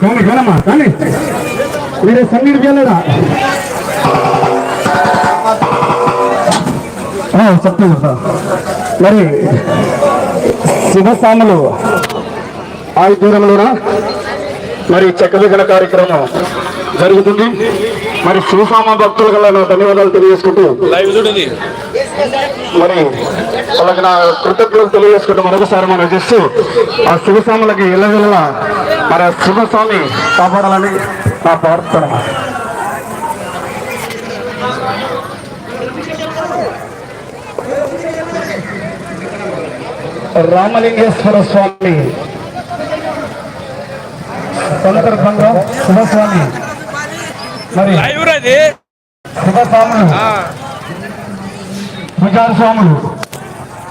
కానీ కానమ్మా కానీ మీరు సన్నీరు వెళ్ళడా చెప్తాను సార్ మరి శివస్వాములు. ఆ దూరంలోన? మరి చెక్కదిగల కార్యక్రమం జరుగుతుంది. మరి శివస్వామ భక్తులకు నా ధన్యవాదాలు తెలియజేసుకుంటూ మరి వాళ్ళకి నా కృతజ్ఞతలు తెలియజేసుకుంటూ మరొకసారి మనం చేస్తూ ఆ శివస్వాములకి ఇళ్ళ మరి ఆ శివస్వామి కాపాడాలని నా ప్రార్థన. రామలింగేశ్వర స్వామి. సందర్భంగా శివస్వామి మరి శివస్వాములు పూజారి స్వాములు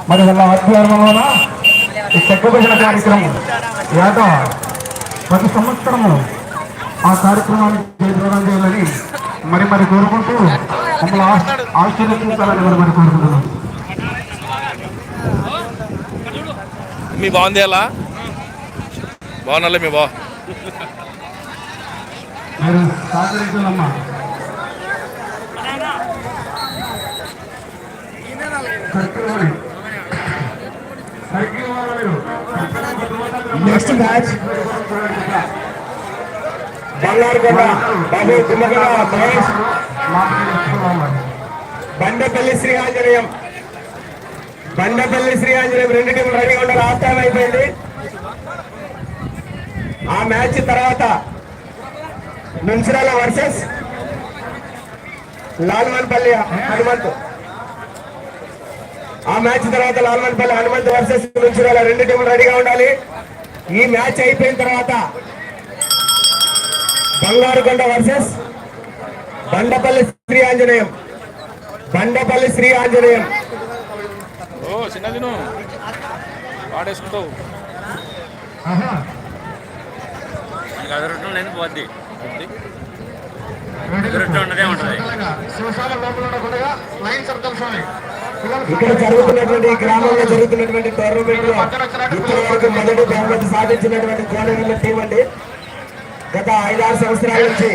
మరి వాళ్ళ ఆధ్వర్యంలోన ఈ చెక్కబడిన కార్యక్రమం ఏటా ప్రతి సంవత్సరము ఆ కార్యక్రమాన్ని చేయాలని మరి మరి కోరుకుంటూ మమ్మల్ని ఆశ- ఆశీర్వదించాలని మరి మరి కోరుకుంటున్నాం. మీ బాగుంది ఎలా బాగున్నా మీ బా. మీరు సహకరించాలమ్మా నెక్స్ట్ మ్యాచ్ బంగారుకొండ బాబు తుమ్మగల మహేష్. బండపల్లి శ్రీ ఆంజనేయం బండపల్లి శ్రీ ఆంజనేయం రెండు టీంలు రెడీగా ఉండాలి. ఆఫ్ టైం అయిపోయింది. ఆ మ్యాచ్ తర్వాత నుంచిరాల వర్సెస్ లాల్మన్పల్లి హనుమంత్. ఆ మ్యాచ్ తర్వాత లాల్మన్పల్లి హనుమంత్ వర్సెస్ నుంచిరాల రెండు టీంలు రెడీగా ఉండాలి. ఈ మ్యాచ్ అయిపోయిన తర్వాత బంగారుగొండ వర్సెస్ బండపల్లి శ్రీ ఆంజనేయం బండపల్లి శ్రీ ఆంజనేయం ఓ చిన్నది నువ్వు వాడేసుకుంటావు. నీకు అదృష్టం లేని పోద్ది. అదృష్టం ఉన్నదే ఉంటుంది. ఇక్కడ జరుగుతున్నటువంటి గ్రామంలో జరుగుతున్నటువంటి టోర్నమెంట్లో ఇప్పటి వరకు మొదటి బహుమతి సాధించినటువంటి కోనవీళ్ళ టీం అండి. గత ఐదారు సంవత్సరాల నుంచి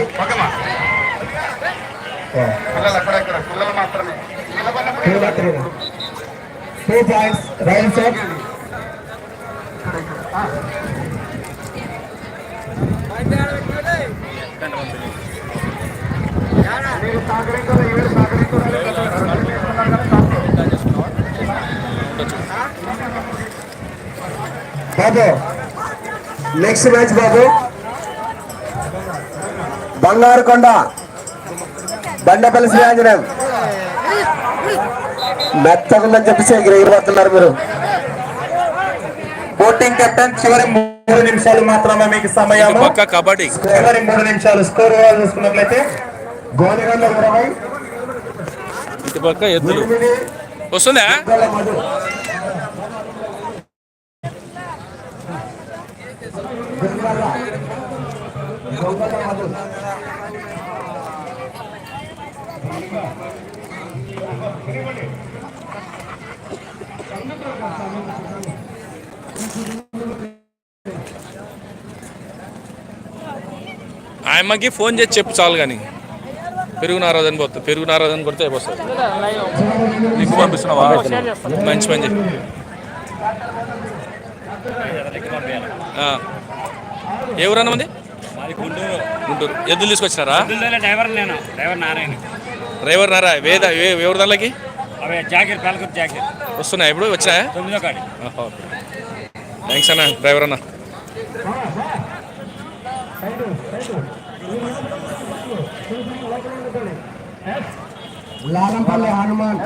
టూ పాయింట్స్ రైల్ సార్ బాబు నెక్స్ట్ మ్యాచ్ బాబు. బంగారుకొండ బండపల్లి శ్రీరాజనం మెత్తగుందని చెప్పేసి ఎగిరిపోతున్నారు మీరు. బోటింగ్ కెప్టెన్ చివరి మూడు నిమిషాలు మాత్రమే మీకు సమయం కబడ్డీ. చివరి మూడు నిమిషాలు స్కోర్ చూసుకున్నట్లయితే ఇరవై పక్క ఎద్దులు. వస్తుందా. ఆయమ్మకి ఫోన్ చేసి చెప్పు చాలు కానీ పెరుగు నారాజని పోతా పెరుగు నారాజని కొడితే అయిపోతుంది. నీకు పంపిస్తున్నావా మంచి పని చెప్పి ఏ ఊరన్నా మంది గుంటూరు. గుంటూరు. ఎద్దులు తీసుకొచ్చినారా? డ్రైవర్ నారాయణ. డ్రైవర్ నారా వేద ఎవరి దానికి అవి జాకెట్ పాలకూర జాకెట్. వస్తున్నాయి? ఇప్పుడు తొమ్మిదో కాడి. థ్యాంక్స్ అన్న డ్రైవర్ అన్న. లాలంపల్లి హనుమాన్.